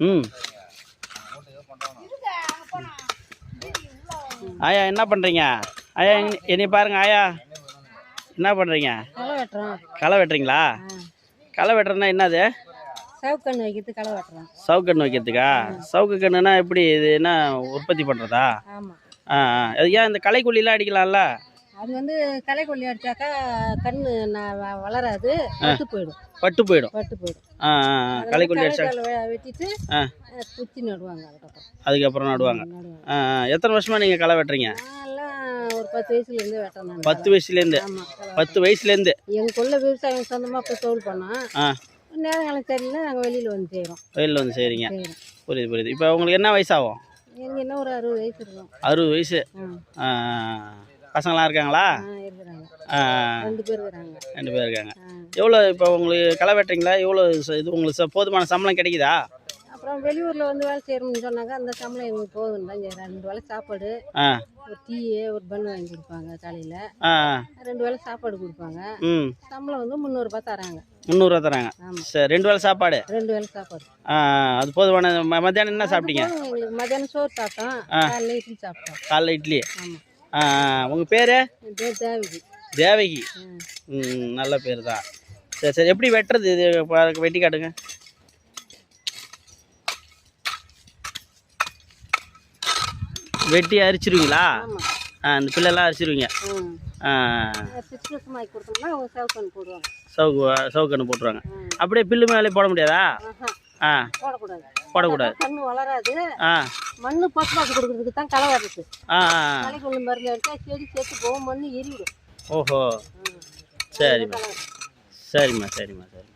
ம். ஆயா என்ன பண்ணுறீங்க ஆயா என்னை- பாருங்க ஆயா. என்ன பண்ணுறீங்க களை வெட்டுறீங்களா? களை வெட்டுறதுனா என்னது? சவுக்கண்ணு வைக்கிறது களை வெட்டுறோம். சவுக்கண்ணு வைக்கிறதுக்கா? சவுக்கு கண்ணுனா எப்படி இது என்ன உற்பத்தி பண்ணுறதா ஆ ஆ. ஏன் இந்த களைக்கொல்லிலாம் அடிக்கலாம்ல? அது வந்து களை கொல்லி அடிச்சாக்கா கண்ணு வளராது. பட்டு போயிடும். பட்டு போயிடும். பட்டு போயிடும். ஆ. களைக்கொல்லி அடிச்சா களை வெட்டிட்டு குச்சி நடுவாங்க அதுக்கப்புறம். அதுக்கப்புறம் நடுவாங்க. எத்தனை வருஷமா நீங்கள் களை வெட்டுறீங்க? ஒரு பத்து வயசுல இருந்து வெட்டுறேன் நான். பத்து வயசுலேருந்து. பத்து வயசுலேருந்து. எங்களுக்குள்ள விவசாயம் சொந்தமாக இப்போ தொழில் பண்ணோம் நேரங்காலம் தெரியல நாங்கள் வெளியில் வந்து செய்கிறோம் வயலில் வந்து செய்கிறீங்க புரியுது புரியுது. இப்போ உங்களுக்கு என்ன வயசாகும்? எங்கள் என்ன ஒரு அறுபது வயசு இருக்கும். அறுபது வயசு. பசங்களாம் இருக்காங்களா? ரெண்டு பேர் இருக்கிறாங்க. ரெண்டு பேர் இருக்காங்க. எவ்வளோ இப்போ உங்களுக்கு களை வெட்டுறீங்களா? எவ்வளோ இது உங்களுக்கு போதுமான சம்பளம் கிடைக்குதா? அப்புறம் வெளியூரில் வந்து வேலை செய்யணும்னு சொன்னாங்க அந்த சம்பளம் எங்களுக்கு போதும் தான் ரெண்டு வேளை சாப்பாடு ஒரு டீ ஒரு பன் வாங்கி கொடுப்பாங்க காலையில். ரெண்டு வேளை சாப்பாடு கொடுப்பாங்க. ம். சம்பளம் வந்து முந்நூறுபா தராங்க. முந்நூறுவா தராங்க. சரி ரெண்டு வேளை சாப்பாடு? ரெண்டு வேளை சாப்பாடு. அது போதுமான மத்தியானம் என்ன சாப்பிட்டீங்க? எங்களுக்கு மத்தியானம் சோறு சாப்பிட்டோம் காலையில் இட்லி சாப்பிட்டோம். காலைல இட்லி. ஆமாம் உங்கள் பேர்? தேவகி. ம். நல்ல பேர் தான் சரி சரி எப்படி வெட்டுறது இது? வெட்டி காட்டுங்க. வெட்டி அரிச்சிருவீங்களா? ஆ இந்த பிள்ளைலாம் அரிச்சிருவீங்க. ஆ. சவுக்கு சவுக்கண்ணு போட்டுருவாங்க. அப்படியே பில்லு மேலே போட முடியாதா? ஆ. போடக்கூடாது. போடக்கூடாது. கண்ணு வளராது. மண்ணு பசுமாக்கி கொடுக்கறதுக்கு தான் களை வர்றது. களை கொண்டு மருந்து அடிச்சா செடி செத்து போகும் மண்ணு எரிவிடும் ஓஹோ. சரிம்மா. சரிம்மா சரிம்மா சரி